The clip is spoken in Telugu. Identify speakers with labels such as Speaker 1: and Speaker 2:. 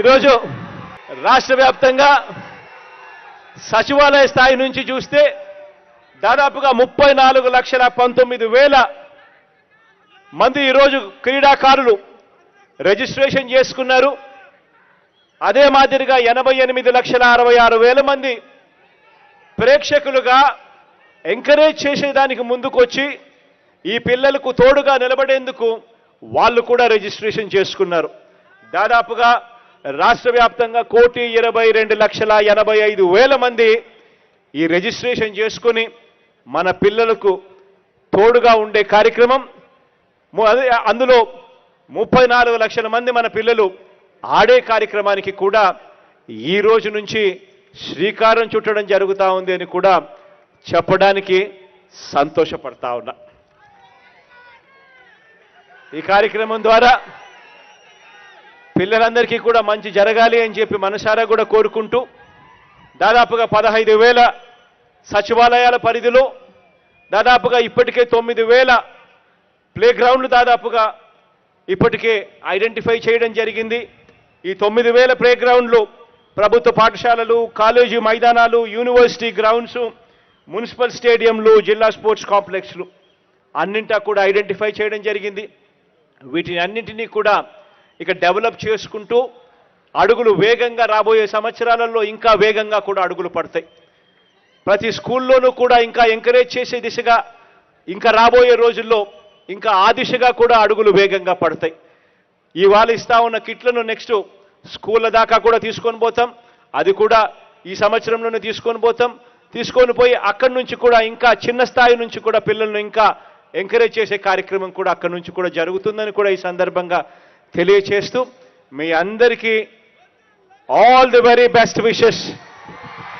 Speaker 1: ఈరోజు రాష్ట్ర వ్యాప్తంగా సచివాలయ స్థాయి నుంచి చూస్తే దాదాపుగా ముప్పై నాలుగు లక్షల పంతొమ్మిది వేల మంది ఈరోజు క్రీడాకారులు రిజిస్ట్రేషన్ చేసుకున్నారు. అదే మాదిరిగా ఎనభై ఎనిమిది లక్షల అరవై ఆరు వేల మంది ప్రేక్షకులుగా ఎంకరేజ్ చేసేదానికి ముందుకొచ్చి ఈ పిల్లలకు తోడుగా నిలబడేందుకు వాళ్ళు కూడా రిజిస్ట్రేషన్ చేసుకున్నారు. దాదాపుగా రాష్ట్ర వ్యాప్తంగా కోటి ఇరవై రెండు లక్షల ఎనభై ఐదు వేల మంది ఈ రిజిస్ట్రేషన్ చేసుకుని మన పిల్లలకు తోడుగా ఉండే కార్యక్రమం. అందులో ముప్పై నాలుగు లక్షల మంది మన పిల్లలు ఆడే కార్యక్రమానికి కూడా ఈ రోజు నుంచి శ్రీకారం చుట్టడం జరుగుతూ ఉంది అని కూడా చెప్పడానికి సంతోషపడతా ఉన్నా. ఈ కార్యక్రమం ద్వారా పిల్లలందరికీ కూడా మంచి జరగాలి అని చెప్పి మనసారా కూడా కోరుకుంటూ దాదాపుగా పదహైదు వేల సచివాలయాల పరిధిలో దాదాపుగా ఇప్పటికే తొమ్మిది వేల ప్లేగ్రౌండ్లు దాదాపుగా ఇప్పటికే ఐడెంటిఫై చేయడం జరిగింది. ఈ తొమ్మిది వేల ప్లేగ్రౌండ్లు ప్రభుత్వ పాఠశాలలు కాలేజీ మైదానాలు యూనివర్సిటీ గ్రౌండ్స్ మున్సిపల్ స్టేడియంలు జిల్లా స్పోర్ట్స్ కాంప్లెక్స్లు అన్నింటా కూడా ఐడెంటిఫై చేయడం జరిగింది. వీటిని అన్నింటినీ కూడా ఇక డెవలప్ చేసుకుంటూ అడుగులు వేగంగా రాబోయే సంవత్సరాలలో ఇంకా వేగంగా కూడా అడుగులు పడతాయి. ప్రతి స్కూల్లోనూ కూడా ఇంకా ఎంకరేజ్ చేసే దిశగా ఇంకా రాబోయే రోజుల్లో ఇంకా ఆ దిశగా కూడా అడుగులు వేగంగా పడతాయి. ఇవాళ ఇస్తా ఉన్న కిట్లను నెక్స్ట్ స్కూళ్ళ దాకా కూడా తీసుకొని పోతాం. అది కూడా ఈ సంవత్సరంలోనే తీసుకొని పోతాం. తీసుకొని పోయి అక్కడి నుంచి కూడా ఇంకా చిన్న స్థాయి నుంచి కూడా పిల్లలను ఇంకా ఎంకరేజ్ చేసే కార్యక్రమం కూడా అక్కడి నుంచి కూడా జరుగుతుందని కూడా ఈ సందర్భంగా తెలియచేస్తూ మీ అందరికీ all the very best wishes.